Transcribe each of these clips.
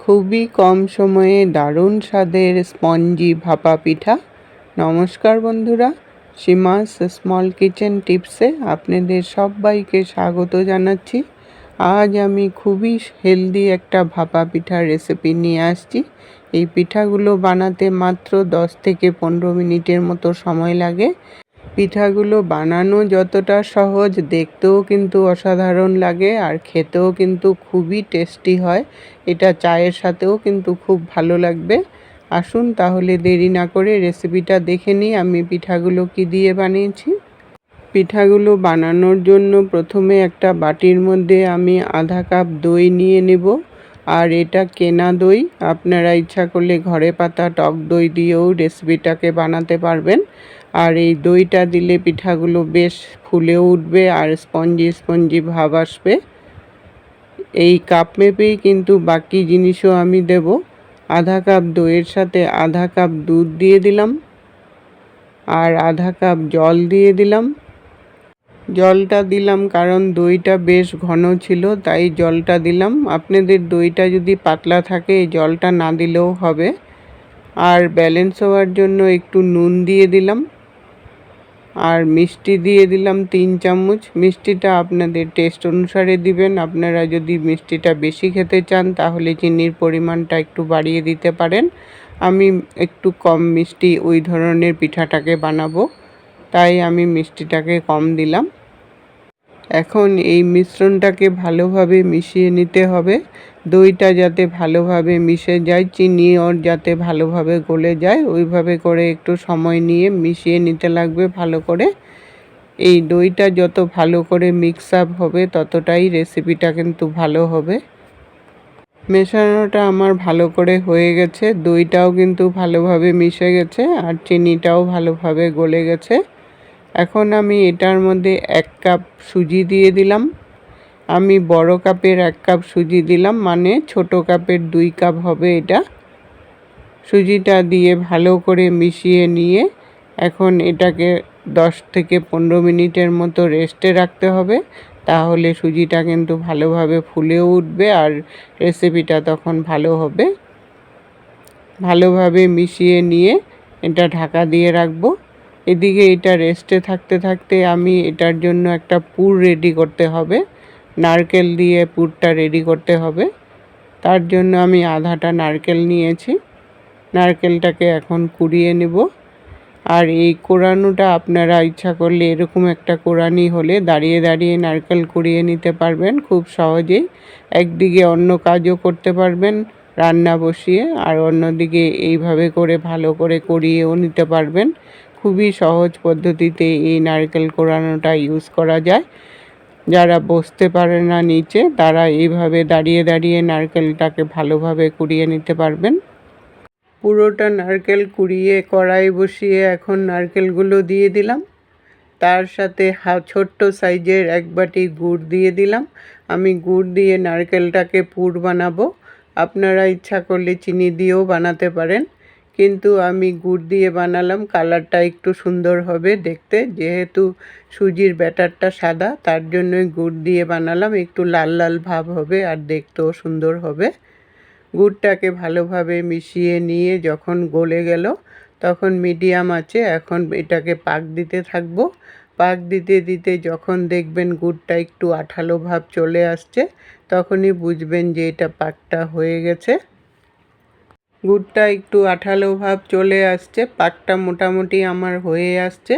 খুবই কম সময়ে দারুণ স্বাদের স্পঞ্জি ভাপা পিঠা। নমস্কার বন্ধুরা সীমাস স্মল কিচেন টিপসে আপনাদের সবাইকে স্বাগত জানাচ্ছি। আজ আমি খুবই হেলদি একটা ভাপা পিঠার রেসিপি নিয়ে আসছি। এই পিঠাগুলো বানাতে মাত্র 10 থেকে পনেরো মিনিটের মতো সময় লাগে। পিঠাগুলো বানানো যতটা সহজ, দেখতেও কিন্তু অসাধারণ লাগে আর খেতেও কিন্তু খুবই টেস্টি হয়। এটা চায়ের সাথেও কিন্তু খুব ভালো লাগবে। আসুন তাহলে দেরি না করে রেসিপিটা দেখে নিই আমি পিঠাগুলো কি দিয়ে বানিয়েছি। পিঠাগুলো বানানোর জন্য প্রথমে একটা বাটির মধ্যে আমি আধা কাপ দই নিয়ে নেব। আর এটা কেনা দই, আপনারা ইচ্ছা করলে ঘরে পাতা টক দই দিয়েও রেসিপিটাকে বানাতে পারবেন। আর এই দইটা দিলে পিঠাগুলো বেশ ফুলে উঠবে আর স্পঞ্জি স্পঞ্জি ভাব আসবে। এই কাপ মেপেই কিন্তু বাকি জিনিসও আমি দেব। আধা কাপ দইয়ের সাথে আধা কাপ দুধ দিয়ে দিলাম আর আধা কাপ জল দিয়ে দিলাম। জলটা দিলাম কারণ দইটা বেশ ঘন ছিল, তাই জলটা দিলাম। আপনাদের দইটা যদি পাতলা থাকে জলটা না দিলেও হবে। আর ব্যালেন্স হওয়ার জন্য একটু নুন দিয়ে দিলাম। আর মিষ্টি দিয়ে দিলাম তিন চামচ। মিষ্টিটা আপনাদের টেস্ট অনুসারে দিবেন। আপনারা যদি মিষ্টিটা বেশি খেতে চান, তাহলে চিনির পরিমাণটা একটু বাড়িয়ে দিতে পারেন। আমি একটু কম মিষ্টি ওই ধরনের পিঠাটাকে বানাবো। তাই আমি মিষ্টিটাকে কম দিলাম। এখন এই মিশ্রণটাকে ভালোভাবে মিশিয়ে নিতে হবে। দইটা যাতে ভালোভাবে মিশে যায়, চিনি ওর যাতে ভালোভাবে গলে যায়, ওইভাবে করে একটু সময় নিয়ে মিশিয়ে নিতে লাগবে ভালো করে। এই দইটা যত ভালো করে মিক্স আপ হবে, ততটাই রেসিপিটা কিন্তু ভালো হবে। মেশানোটা আমার ভালো করে হয়ে গেছে, দইটাও কিন্তু ভালোভাবে মিশে গেছে, আর চিনিটাও ভালোভাবে গলে গেছে। এখন আমি এটার মধ্যে এক কাপ সুজি দিয়ে দিলাম। আমি বড় কাপের এক কাপ সুজি দিলাম মানে ছোট কাপের দুই কাপ হবে এটা। সুজিটা দিয়ে ভালো করে মিশিয়ে নিয়ে এখন এটাকে দশ থেকে পনেরো মিনিটের মতো রেস্টে রাখতে হবে। তাহলে সুজিটা কিন্তু ভালোভাবে ফুলেও উঠবে আর রেসিপিটা তখন ভালো হবে। ভালোভাবে মিশিয়ে নিয়ে এটা ঢাকা দিয়ে রাখব। এদিকে এটা রেস্টে থাকতে থাকতে আমি এটার জন্য একটা পুর রেডি করতে হবে। নারকেল দিয়ে পুরটা রেডি করতে হবে। তার জন্য আমি আধাটা নারকেল নিয়েছি। নারকেলটাকে এখন কুড়িয়ে নেব। আর এই কোরানোটা আপনারা ইচ্ছা করলে এরকম একটা কোরানি হলে দাঁড়িয়ে দাঁড়িয়ে নারকেল কুড়িয়ে নিতে পারবেন খুব সহজেই। একদিকে অন্য কাজও করতে পারবেন, রান্না বসিয়ে, আর অন্যদিকে এইভাবে করে ভালো করে করিয়েও নিতে পারবেন। খুবই সহজ পদ্ধতিতে এই নারকেল কোরানোটা ইউজ করা যায়। যারা বসতে পারে না নিচে, তারা এইভাবে দাঁড়িয়ে দাঁড়িয়ে নারকেলটাকে ভালোভাবে কুড়িয়ে নিতে পারবেন। পুরোটা নারকেল কুড়িয়ে কড়াই বসিয়ে এখন নারকেলগুলো দিয়ে দিলাম। তার সাথে হা, ছোট্ট সাইজের এক বাটি গুড় দিয়ে দিলাম। আমি গুড় দিয়ে নারকেলটাকে পুর বানাবো। আপনারা ইচ্ছা করলে চিনি দিয়েও বানাতে পারেন। কিন্তু আমি গুড় দিয়ে বানালাম, কালারটা একটু সুন্দর হবে দেখতে। যেহেতু সুজির ব্যাটারটা সাদা, তার জন্যই গুড় দিয়ে বানালাম, একটু লাল লাল ভাব হবে আর দেখতেও সুন্দর হবে। গুড়টাকে ভালোভাবে মিশিয়ে নিয়ে যখন গলে গেল, তখন মিডিয়াম আছে, এখন এটাকে পাক দিতে থাকব। পাক দিতে দিতে যখন দেখবেন গুড়টা একটু আঠালো ভাব চলে আসছে, তখনই বুঝবেন যে এটা পাকটা হয়ে গেছে। গুড়টা একটু আঠালো ভাব চলে আসছে পাকটা মোটামুটি আমার হয়ে আসছে।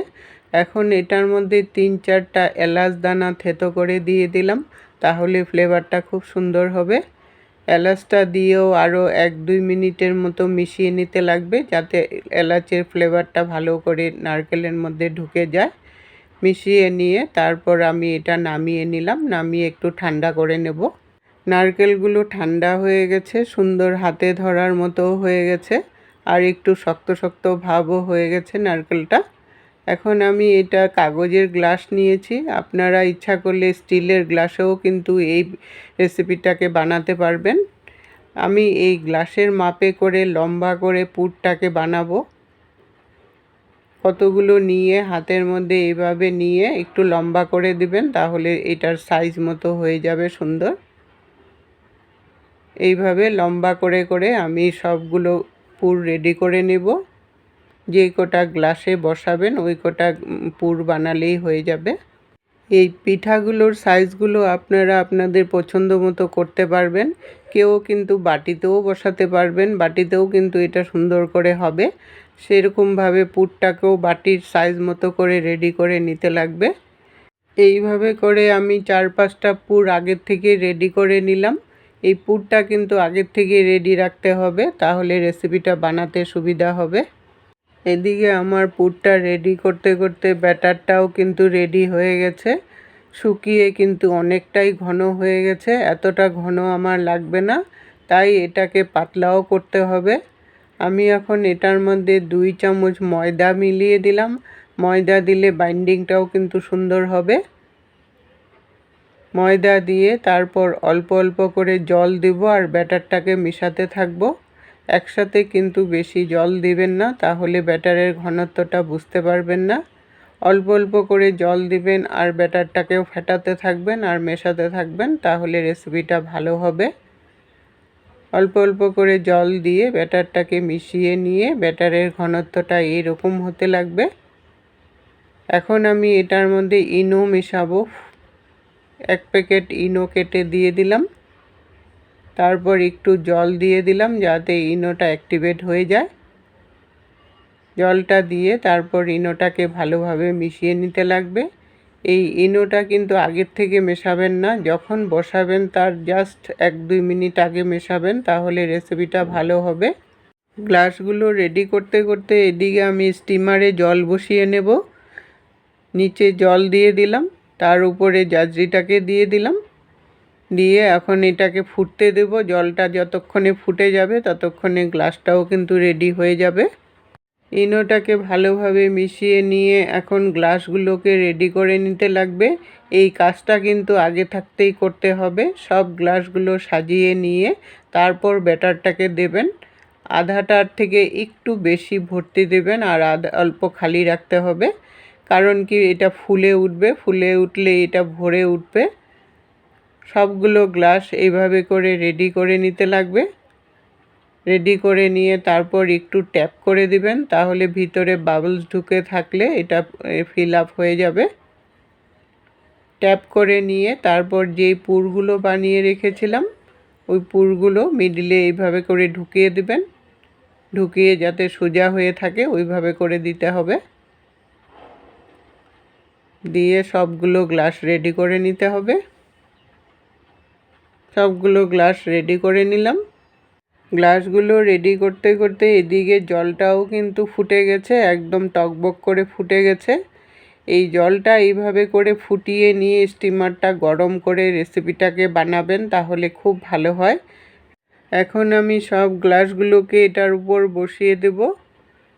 এখন এটার মধ্যে তিন চারটা এলাচ দানা থেতো করে দিয়ে দিলাম, তাহলে ফ্লেভারটা খুব সুন্দর হবে। এলাচটা দিয়েও আরও এক দুই মিনিটের মতো মিশিয়ে নিতে লাগবে, যাতে এলাচের ফ্লেভারটা ভালো করে নারকেলের মধ্যে ঢুকে যায়। মিশিয়ে নিয়ে তারপর আমি এটা নামিয়ে নিলাম, নামিয়ে একটু ঠান্ডা করে নেব। নারকেলগুলো ঠান্ডা হয়ে গেছে, সুন্দর হাতে ধরার মতো হয়ে গেছে, আর একটু শক্ত শক্ত ভাবও হয়ে গেছে নারকেলটা। এখন আমি এটা কাগজের গ্লাস নিয়েছি, আপনারা ইচ্ছা করলে স্টিলের গ্লাসেও কিন্তু এই রেসিপিটাকে বানাতে পারবেন। আমি এই গ্লাসের মাপে করে, লম্বা করে পুরটাকে বানাবো। কতগুলো নিয়ে হাতের মধ্যে এইভাবে নিয়ে একটু লম্বা করে দিবেন, তাহলে এটার সাইজ মতো হয়ে যাবে সুন্দর। এইভাবে লম্বা করে করে আমি সবগুলো পুর রেডি করে নেব। যে কটা গ্লাসে বসাবেন, ওই কটা পুর বানালেই হয়ে যাবে। এই পিঠাগুলোর সাইজগুলো আপনারা আপনাদের পছন্দ মতো করতে পারবেন। কেউ কিন্তু বাটিতেও বসাতে পারবেন, বাটিতেও কিন্তু এটা সুন্দর করে হবে। সেরকমভাবে পুরটাকেও বাটির সাইজ মতো করে রেডি করে নিতে লাগবে। এইভাবে করে আমি চার পাঁচটা পুর আগের থেকে রেডি করে নিলাম। এই পুরটা কিন্তু আগের থেকে রেডি রাখতে হবে, তাহলে রেসিপিটা বানাতে সুবিধা হবে। এদিকে আমার পুরটা রেডি করতে করতে ব্যাটারটাও কিন্তু রেডি হয়ে গেছে। শুকিয়ে কিন্তু অনেকটাই ঘন হয়ে গেছে, এতটা ঘন আমার লাগবে না, তাই এটাকে পাতলাও করতে হবে। আমি এখন এটার মধ্যে দুই চামচ ময়দা মিলিয়ে দিলাম। ময়দা দিলে বাইন্ডিংটাও কিন্তু সুন্দর হবে। ময়দা দিয়ে তারপর অল্প অল্প করে জল দেব আর ব্যাটারটাকে মেশাতে থাকব। একসাথে কিন্তু বেশি জল দিবেন না, তাহলে ব্যাটারের ঘনত্বটা বুঝতে পারবেন না। অল্প অল্প করে জল দিবেন আর ব্যাটারটাকেও ফেটাতে থাকবেন আর মেশাতে থাকবেন, তাহলে রেসিপিটা ভালো হবে। অল্প অল্প করে জল দিয়ে ব্যাটারটাকে মিশিয়ে নিয়ে ব্যাটারের ঘনত্বটা এইরকম হতে লাগবে। এখন আমি এটার মধ্যে ইনো মেশাবো। এক প্যাকেট ইনো কেটে দিয়ে দিলাম। তারপর একটু জল দিয়ে দিলাম যাতে ইনোটা অ্যাক্টিভেট হয়ে যায়। জলটা দিয়ে তারপর ইনোটাকে ভালোভাবে মিশিয়ে নিতে লাগবে। এই ইনোটা কিন্তু আগের থেকে মেশাবেন না। যখন বসাবেন তার জাস্ট এক দুই মিনিট আগে মেশাবেন তাহলে রেসিপিটা ভালো হবে। গ্লাসগুলো রেডি করতে করতে এদিকে আমি স্টিমারে জল বসিয়ে নেব। নিচে জল দিয়ে দিলাম। তার উপরে জাজরিটাকে দিয়ে দিলাম। দিয়ে এখন এটাকে ফুটতে দেব। জলটা যতক্ষণে ফুটে যাবে ততক্ষণে গ্লাসটাও কিন্তু রেডি হয়ে যাবে। ইনোটাকে ভালোভাবে মিশিয়ে নিয়ে এখন গ্লাসগুলোকে রেডি করে নিতে লাগবে। এই কাজটা কিন্তু আগে থাকতেই করতে হবে। সব গ্লাসগুলো সাজিয়ে নিয়ে তারপর ব্যাটারটাকে দেবেন। আধাটার থেকে একটু বেশি ভর্তি দেবেন আর আধা অল্প খালি রাখতে হবে। কারণ কি এটা ফুলে উঠবে, ফুলে উঠলে এটা ভরে উঠবে। সবগুলো গ্লাস এইভাবে করে রেডি করে নিতে লাগবে। রেডি করে নিয়ে তারপর একটু ট্যাপ করে দিবেন, তাহলে ভিতরে বাবলস ঢুকে থাকলে এটা ফিল আপ হয়ে যাবে। ট্যাপ করে নিয়ে তারপর যেই পুরগুলো বানিয়ে রেখেছিলাম, ওই পুরগুলো মিডিলে এইভাবে করে ঢুকিয়ে দিবেন। ঢুকিয়ে যাতে সোজা হয়ে থাকে, ওইভাবে করে দিতে হবে। দিয়ে সবগুলো গ্লাস রেডি করে নিতে হবে। সবগুলো গ্লাস রেডি করে নিলাম। গ্লাসগুলো রেডি করতে করতে এদিকে জলটাও কিন্তু ফুটে গেছে, একদম টকবক করে ফুটে গেছে। এই জলটা এইভাবে করে ফুটিয়ে নিয়ে স্টিমারটা গরম করে রেসিপিটাকে বানাবেন তাহলে খুব ভালো হয়। এখন আমি সব গ্লাসগুলোকে এটার উপর বসিয়ে দেব।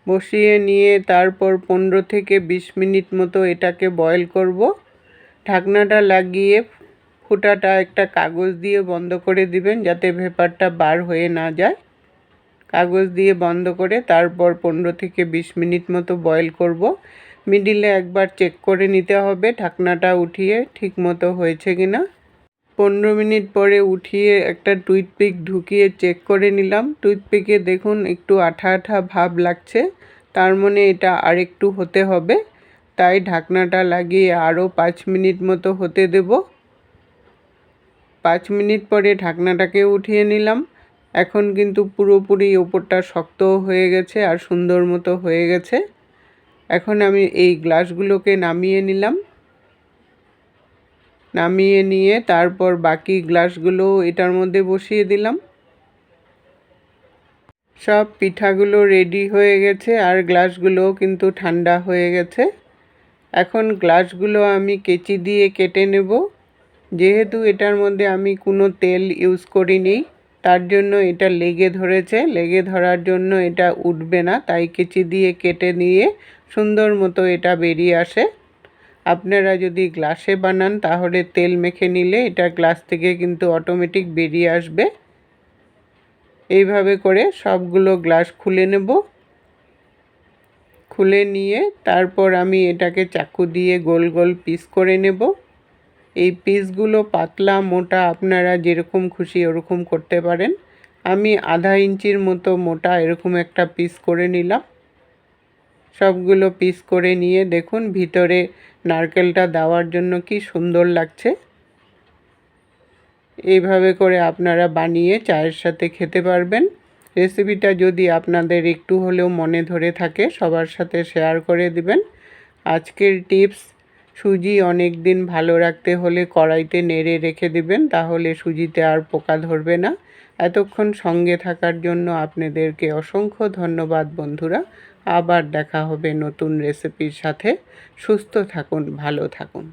বসিয়ে নিয়ে তারপর পনেরো থেকে বিশ মিনিট মতো এটাকে বয়েল করব। ঢাকনাটা লাগিয়ে ফুটাটা একটা কাগজ দিয়ে বন্ধ করে দিবেন যাতে ভেপারটা বার হয়ে না যায়। কাগজ দিয়ে বন্ধ করে তারপর পনেরো থেকে বিশ মিনিট মতো বয়েল করব। মিডিলে একবার চেক করে নিতে হবে ঢাকনাটা উঠিয়ে ঠিক মতো হয়েছে কি না পনেরো মিনিট পরে উঠিয়ে একটা টুইথপিক ঢুকিয়ে চেক করে নিলাম। টুইথপিকে দেখুন, একটু আঠা আঠা ভাব লাগছে। তার মানে এটা আরেকটু হতে হবে। তাই ঢাকনাটা লাগিয়ে আরও পাঁচ মিনিট মতো হতে দেবো। পাঁচ মিনিট পরে ঢাকনাটাকে উঠিয়ে নিলাম। এখন কিন্তু পুরোপুরি ওপরটা শক্ত হয়ে গেছে আর সুন্দর মতো হয়ে গেছে। এখন আমি এই গ্লাসগুলোকে নামিয়ে নিলাম। নামিয়ে নিয়ে তারপর বাকি গ্লাসগুলো এটার মধ্যে বসিয়ে দিলাম। সব পিঠাগুলো রেডি হয়ে গেছে আর গ্লাসগুলোও কিন্তু ঠান্ডা হয়ে গেছে। এখন গ্লাসগুলো আমি কেচি দিয়ে কেটে নেব। যেহেতু এটার মধ্যে আমি কোনো তেল ইউজ করিনি, তার জন্য এটা লেগে ধরেছে। লেগে ধরার জন্য এটা উঠবে না, তাই কেচি দিয়ে কেটে নিয়ে সুন্দর মতো এটা বেরিয়ে আসে। আপনারা যদি গ্লাসে বানান, তাহলে তেল মেখে নিলে এটা গ্লাস থেকে কিন্তু অটোমেটিক বেরিয়ে আসবে। এইভাবে করে সবগুলো গ্লাস খুলে নেব। খুলে নিয়ে তারপর আমি এটাকে চাকু দিয়ে গোল গোল পিস করে নেব। এই পিসগুলো পাতলা, মোটা, আপনারা যেরকম খুশি ওরকম করতে পারেন। আমি আধা ইঞ্চির মতো মোটা এরকম একটা পিস করে নিলাম। সবগুলো পিস করে নিয়ে দেখুন, ভিতরে নারকেলটা দেওয়ার জন্য কি সুন্দর লাগছে? এইভাবে করে আপনারা বানিয়ে চায়ের সাথে খেতে পারবেন। রেসিপিটা যদি আপনাদের একটু হলেও মনে ধরে থাকে, সবার সাথে শেয়ার করে দিবেন। আজকের টিপস, সুজি অনেক দিন ভালো রাখতে হলে কড়াইতে নেড়ে রেখে দিবেন, তাহলে সুজিতে আর পোকা ধরবে না। এতক্ষণ সঙ্গে থাকার জন্য আপনাদেরকে অসংখ্য ধন্যবাদ বন্ধুরা। আবার দেখা হবে নতুন রেসিপির সাথে। সুস্থ থাকুন ভালো থাকুন।